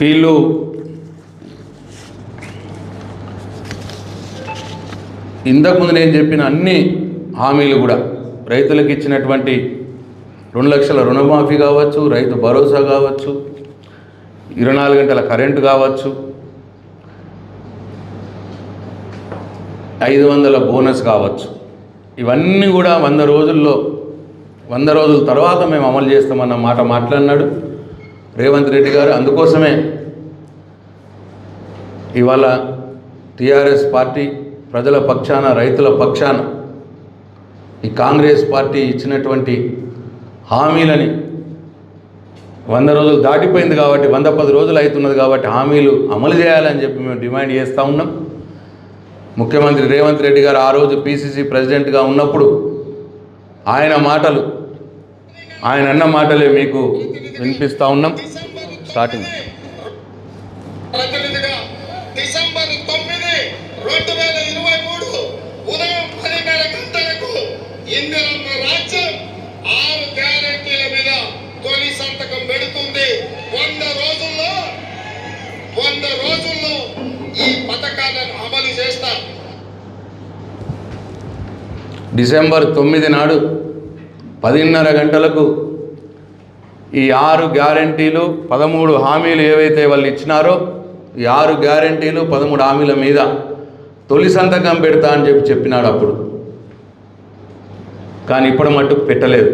వీళ్ళు ఇంతకుముందు నేను చెప్పిన అన్ని హామీలు కూడా రైతులకు ఇచ్చినటువంటి రెండు లక్షల రుణమాఫీ కావచ్చు రైతు భరోసా కావచ్చు ఇరవై నాలుగు గంటల కరెంటు కావచ్చు ఐదు వందల బోనస్ కావచ్చు. ఇవన్నీ కూడా వంద రోజుల్లో వంద రోజుల తర్వాత మేము అమలు చేస్తామన్న మాట మాట్లాడినాడు. రేవంత్ రెడ్డి గారు అందుకోసమే ఇవాళ టీఆర్ఎస్ పార్టీ ప్రజల పక్షాన రైతుల పక్షాన ఈ కాంగ్రెస్ పార్టీ ఇచ్చినటువంటి హామీలని వంద రోజులు దాటిపోయింది కాబట్టి వంద పది రోజులు అవుతున్నది కాబట్టి హామీలు అమలు చేయాలని చెప్పి మేము డిమాండ్ చేస్తూ ఉన్నాం. ముఖ్యమంత్రి రేవంత్ రెడ్డి గారు ఆ రోజు పిసిసి ప్రెసిడెంట్గా ఉన్నప్పుడు ఆయన మాటలు ఆయన అన్న మాటలే మీకు వినిపిస్తూ ఉన్నాం. స్టార్టింగ్ డిసెంబర్ తొమ్మిది రెండు వేల ఇరవై మూడు ఉదయం పదిన్నర గంటలకు ఇందిరమ్మ రాజ్యం ఆరు గ్యారెంటీల మీద తొలి సంతకం పెడుతుంది. వంద రోజుల్లో వంద రోజుల్లో ఈ పథకాలను అమలు డిసెంబర్ తొమ్మిది నాడు పదిన్నర గంటలకు ఈ ఆరు గ్యారంటీలు పదమూడు హామీలు ఏవైతే వాళ్ళు ఇచ్చినారో ఈ ఆరు గ్యారంటీలు పదమూడు హామీల మీద తొలి సంతకం పెడతా అని చెప్పి చెప్పినాడు అప్పుడు. కానీ ఇప్పుడు మట్టుకు పెట్టలేదు.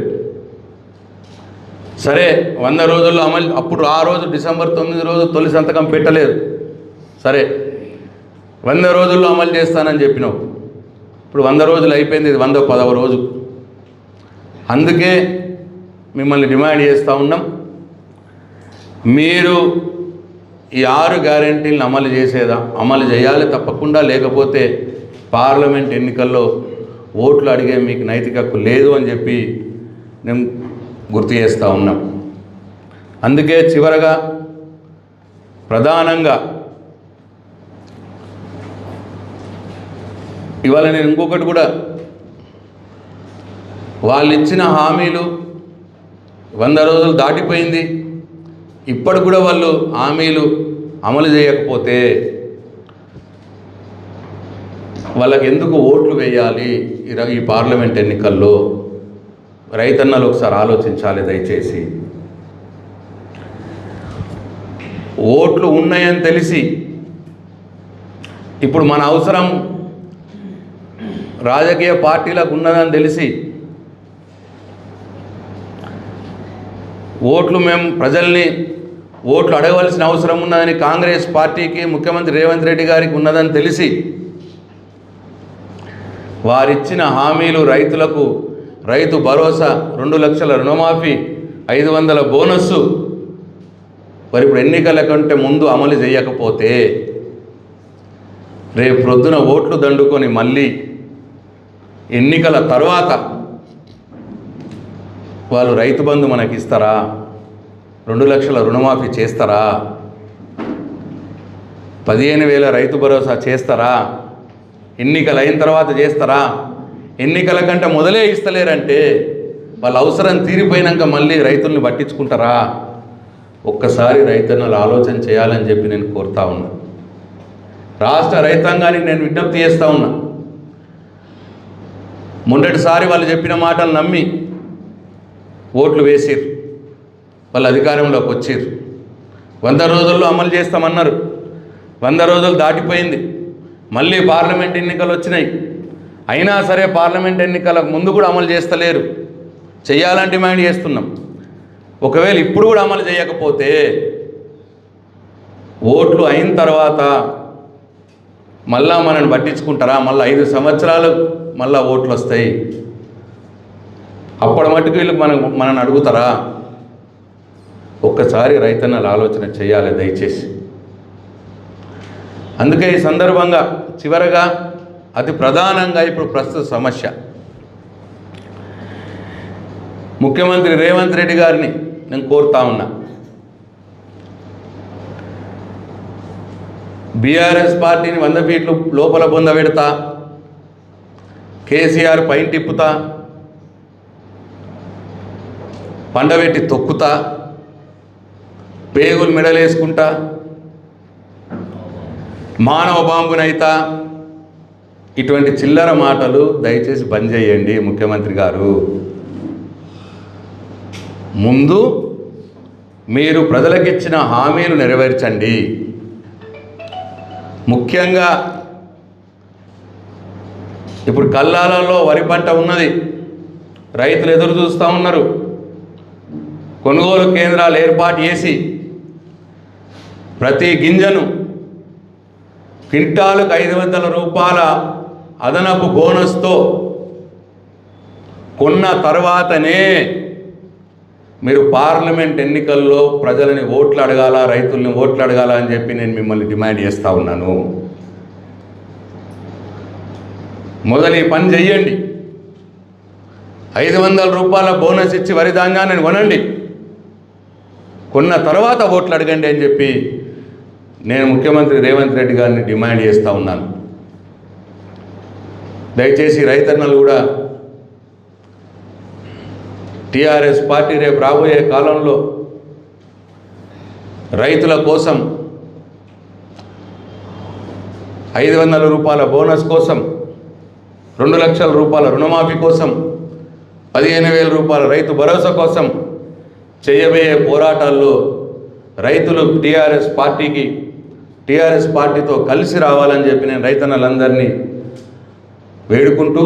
సరే వంద రోజుల్లో అమలు అప్పుడు ఆ రోజు డిసెంబర్ తొమ్మిది రోజు తొలి సంతకం పెట్టలేదు. సరే వంద రోజుల్లో అమలు చేస్తానని చెప్పినావు. ఇప్పుడు వంద రోజులు అయిపోయింది ఇది వంద పదవ రోజు. అందుకే మిమ్మల్ని డిమాండ్ చేస్తూ ఉన్నాం. మీరు ఈ ఆరు గ్యారంటీలను అమలు చేసేదా అమలు చేయాలి తప్పకుండా లేకపోతే పార్లమెంట్ ఎన్నికల్లో ఓట్లు అడిగే మీకు నైతిక హక్కు లేదు అని చెప్పి మేము గుర్తు చేస్తూ ఉన్నాం. అందుకే చివరగా ప్రధానంగా ఇవాళ నేను ఇంకొకటి కూడా వాళ్ళు ఇచ్చిన హామీలు వంద రోజులు దాటిపోయింది. ఇప్పటి కూడా వాళ్ళు హామీలు అమలు చేయకపోతే వాళ్ళకి ఎందుకు ఓట్లు వేయాలి? ఈ ఈ పార్లమెంట్ ఎన్నికల్లో రైతన్నలు ఒకసారి ఆలోచించాలి దయచేసి. ఓట్లు ఉన్నాయని తెలిసి ఇప్పుడు మన అవసరం రాజకీయ పార్టీలకు ఉన్నదని తెలిసి ఓట్లు మేము ప్రజల్ని ఓట్లు అడగవలసిన అవసరం ఉన్నదని కాంగ్రెస్ పార్టీకి ముఖ్యమంత్రి రేవంత్ రెడ్డి గారికి ఉన్నదని తెలిసి వారిచ్చిన హామీలు రైతులకు రైతు భరోసా రెండు లక్షల రుణమాఫీ ఐదు వందల బోనస్సు మరి ఇప్పుడు ఎన్నికల కంటే ముందు అమలు చేయకపోతే రేపు ప్రొద్దున ఓట్లు దండుకొని మళ్ళీ ఎన్నికల తర్వాత వాళ్ళు రైతు బంధు మనకి ఇస్తారా రెండు లక్షల రుణమాఫీ చేస్తారా? పదిహేను వేల రైతు భరోసా చేస్తారా? ఎన్నికలు అయిన తర్వాత చేస్తారా? ఎన్నికల కంటే మొదలే ఇస్తలేరంటే వాళ్ళ అవసరం తీరిపోయినాక మళ్ళీ రైతుల్ని పట్టించుకుంటారా? ఒక్కసారి రైతన్నలు ఆలోచన చేయాలని చెప్పి నేను కోరుతా ఉన్నా. రాష్ట్ర రైతాంగానికి నేను విజ్ఞప్తి చేస్తూ ఉన్నా. మొన్నటిసారి వాళ్ళు చెప్పిన మాటలు నమ్మి ఓట్లు వేసిర్రు. వాళ్ళు అధికారంలోకి వచ్చిర్రు. వంద రోజుల్లో అమలు చేస్తామన్నారు. వంద రోజులు దాటిపోయింది. మళ్ళీ పార్లమెంట్ ఎన్నికలు వచ్చినాయి. అయినా సరే పార్లమెంట్ ఎన్నికలకు ముందు కూడా అమలు చేస్తలేరు. చేయాలని డిమాండ్ చేస్తున్నాం. ఒకవేళ ఇప్పుడు కూడా అమలు చేయకపోతే ఓట్లు అయిన తర్వాత మళ్ళా మనల్ని పట్టించుకుంటారా? మళ్ళీ ఐదు సంవత్సరాలు మళ్ళా ఓట్లు వస్తాయి. అప్పటి మటుకు వీళ్ళు మన మనల్ని అడుగుతారా? ఒక్కసారి రైతన్నలు ఆలోచన చేయాలి దయచేసి. అందుకే ఈ సందర్భంగా చివరగా అతి ప్రధానంగా ఇప్పుడు ప్రస్తుత సమస్య. ముఖ్యమంత్రి రేవంత్ రెడ్డి గారిని నేను కోరుతా ఉన్నా. బీఆర్ఎస్ పార్టీని వంద ఫీట్లు లోపల పొందబెడతా కేసీఆర్ పైన తిప్పుతా పండబెట్టి తొక్కుతా పేగులు మెడలేసుకుంటా మానవ బాంబునైతా. ఇటువంటి చిల్లర మాటలు దయచేసి బంద్ చేయండి ముఖ్యమంత్రి గారు. ముందు మీరు ప్రజలకిచ్చిన హామీలు నెరవేర్చండి. ముఖ్యంగా ఇప్పుడు కల్లాలలో వరి పంట ఉన్నది. రైతులు ఎదురు చూస్తూ ఉన్నారు. కొనుగోలు కేంద్రాలు ఏర్పాటు చేసి ప్రతి గింజను క్వింటాలకు ఐదు వందల రూపాయల అదనపు బోనస్తో కొన్న తర్వాతనే మీరు పార్లమెంట్ ఎన్నికల్లో ప్రజలని ఓట్లు అడగాల రైతుల్ని ఓట్లు అడగాల అని చెప్పి నేను మిమ్మల్ని డిమాండ్ చేస్తూ ఉన్నాను. మొదలు ఈ పని చెయ్యండి. ఐదు వందల రూపాయల బోనస్ ఇచ్చి వరి ధాన్యాన్ని కొనండి. కొన్న తర్వాత ఓట్లు అడగండి అని చెప్పి నేను ముఖ్యమంత్రి రేవంత్ రెడ్డి గారిని డిమాండ్ చేస్తూ ఉన్నాను. దయచేసి రైతన్నలు కూడా టీఆర్ఎస్ పార్టీ రేపు రాబోయే కాలంలో రైతుల కోసం ఐదు వందల రూపాయల బోనస్ కోసం రెండు లక్షల రూపాయల రుణమాఫీ కోసం పదిహేను వేల రూపాయల రైతు భరోసా కోసం చేయబోయే పోరాటాల్లో రైతులు టీఆర్ఎస్ పార్టీకి టీఆర్ఎస్ పార్టీతో కలిసి రావాలని చెప్పి నేను రైతన్నలందరినీ వేడుకుంటూ